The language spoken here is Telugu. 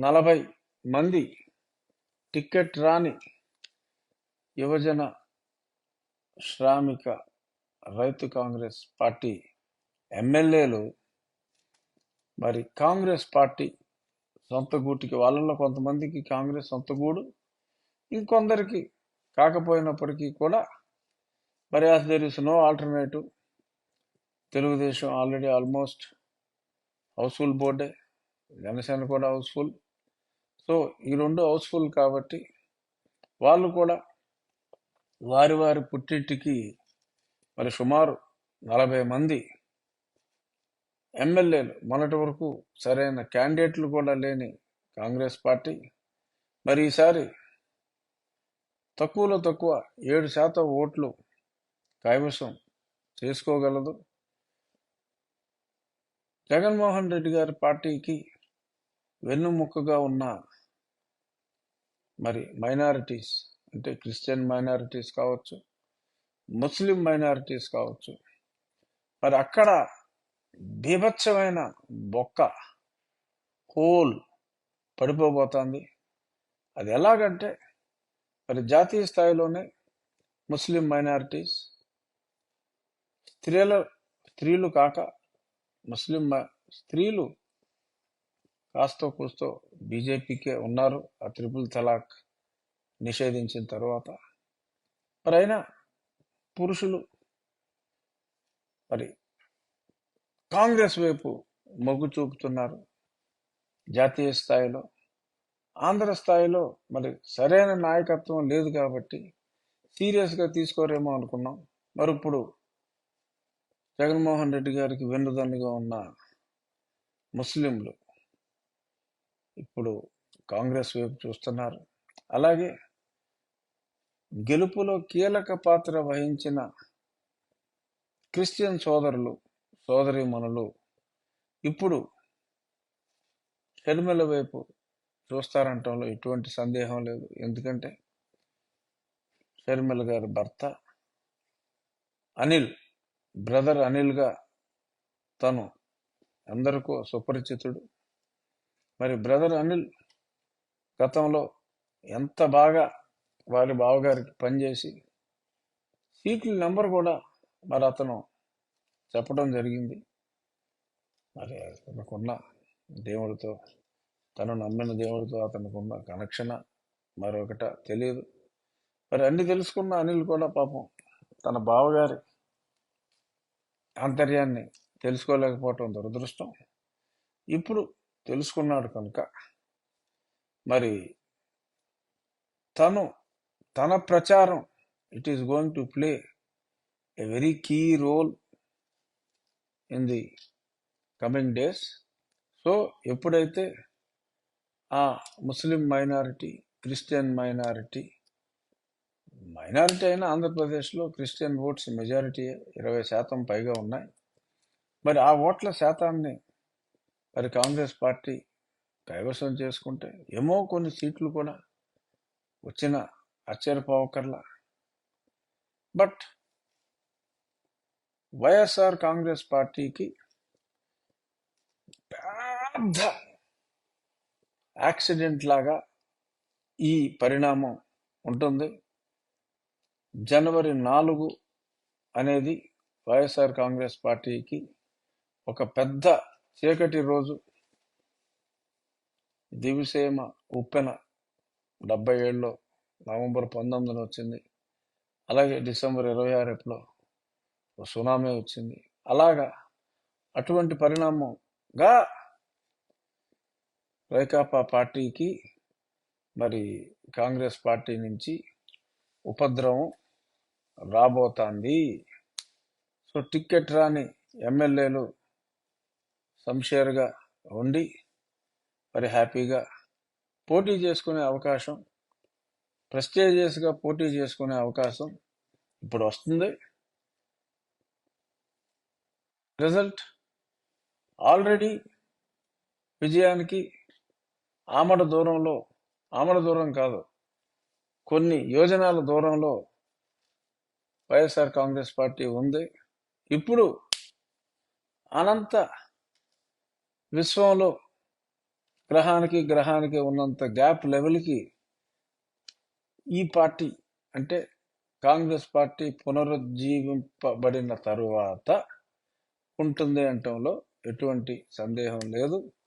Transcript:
నలభై మంది టికెట్ రాని యువజన శ్రామిక రైతు కాంగ్రెస్ పార్టీ ఎమ్మెల్యేలు మరి కాంగ్రెస్ పార్టీ సొంత గూటికి వాళ్ళలో కొంతమందికి కాంగ్రెస్ సొంత గూడు ఇంకొందరికి కాకపోయినప్పటికీ కూడా మరి as there is no alternative Telugu Desam already almost house full బోర్డే Janasena కూడా హౌస్ఫుల్ సో ఈ రెండు హౌస్ఫుల్ కాబట్టి వాళ్ళు కూడా వారి వారి పుట్టింటికి మరి సుమారు నలభై మంది ఎమ్మెల్యేలు మొన్నటి వరకు సరైన క్యాండిడేట్లు కూడా లేని కాంగ్రెస్ పార్టీ. మరి ఈసారి తక్కువలో తక్కువ ఏడు శాతం ఓట్లు కైవసం చేసుకోగలదు. జగన్మోహన్ రెడ్డి గారి పార్టీకి వెన్నుముక్కగా ఉన్న మరి మైనారిటీస్ అంటే క్రిస్టియన్ మైనారిటీస్ కావచ్చు ముస్లిం మైనారిటీస్ కావచ్చు. మరి అక్కడ బీభత్సమైన బొక్క హోల్ పడిపోబోతోంది. అది ఎలాగంటే మరి జాతీయ స్థాయిలోనే ముస్లిం మైనారిటీస్ స్త్రీల స్త్రీలు కాక ముస్లిం స్త్రీలు కాస్తో కూస్తో బీజేపీకే ఉన్నారు. ఆ త్రిపుల్ తలాక్ నిషేధించిన తర్వాత మరి అయినా పురుషులు మరి కాంగ్రెస్ వైపు మొగ్గు చూపుతున్నారు. జాతీయ స్థాయిలో ఆంధ్ర స్థాయిలో మరి సరైన నాయకత్వం లేదు కాబట్టి సీరియస్గా తీసుకోరేమో అనుకున్నాం. మరి ఇప్పుడు జగన్మోహన్ రెడ్డి గారికి వెన్నుదన్నుగా ఉన్న ముస్లింలు ఇప్పుడు కాంగ్రెస్ వైపు చూస్తున్నారు. అలాగే గెలుపులో కీలక పాత్ర వహించిన క్రిస్టియన్ సోదరులు సోదరిమణులు ఇప్పుడు షర్మిల వైపు చూస్తారంటంలో ఎటువంటి సందేహం లేదు. ఎందుకంటే షర్మిల గారి భర్త అనిల్ బ్రదర్ అనిల్గా తను అందరికీ సుపరిచితుడు. మరి బ్రదర్ అనిల్ గతంలో ఎంత బాగా వారి బావగారికి పనిచేసి సీట్ల నెంబర్ కూడా మరి అతను చెప్పడం జరిగింది. మరి అతనుకున్న దేవుడితో తను నమ్మిన దేవుడితో అతనుకున్న కనెక్షన్ మరొకట తెలియదు. మరి అన్ని తెలుసుకున్న అనిల్ కూడా పాపం తన బావగారి ఆంతర్యాన్ని తెలుసుకోలేకపోవటం దురదృష్టం. ఇప్పుడు తెలుసుకున్నాడు కనుక మరి తను తన ప్రచారం it is going to play a very key role in the coming days so ఎప్పుడైతే ఆ Muslim minority Christian minority minority అయినా ఆంధ్రప్రదేశ్లో క్రిస్టియన్ ఓట్స్ మెజారిటీ ఇరవై శాతం పైగా ఉన్నాయి. మరి ఆ ఓట్ల శాతాన్ని మరి కాంగ్రెస్ పార్టీ కైవసం చేసుకుంటే ఏమో కొన్ని సీట్లు కూడా వచ్చిన ఆశ్చర్యపోవకర్లా బట్ వైఎస్ఆర్ కాంగ్రెస్ పార్టీకి పెద్ద యాక్సిడెంట్ లాగా ఈ పరిణామం ఉంటుంది. జనవరి నాలుగు అనేది వైఎస్ఆర్ కాంగ్రెస్ పార్టీకి ఒక పెద్ద చీకటి రోజు దివిసేమ ఉప్పెన డెబ్బై ఏడులో నవంబర్ పంతొమ్మిదిన వచ్చింది. అలాగే డిసెంబర్ ఇరవై ఆరు ఎప్పుడో సునామీ వచ్చింది. అలాగా అటువంటి పరిణామంగా వైకాపా పార్టీకి మరి కాంగ్రెస్ పార్టీ నుంచి ఉపద్రవం రాబోతోంది. సో టిక్కెట్ రాని ఎమ్మెల్యేలు సంషేర్గా ఉండి మరి హ్యాపీగా పోటీ చేసుకునే అవకాశం ప్రెస్టేజియస్గా పోటీ చేసుకునే అవకాశం ఇప్పుడు వస్తుంది. రిజల్ట్ ఆల్రెడీ విజయానికి ఆమడ దూరంలో ఆమడ దూరం కాదు కొన్ని యోజనాల దూరంలో వైఎస్ఆర్ కాంగ్రెస్ పార్టీ ఉంది. ఇప్పుడు అనంత విశ్వంలో గ్రహానికి గ్రహానికి ఉన్నంత గ్యాప్ లెవెల్కి ఈ పార్టీ అంటే కాంగ్రెస్ పార్టీ పునరుజ్జీవింపబడిన తరువాత ఉంటుంది అంటంలో ఎటువంటి సందేహం లేదు.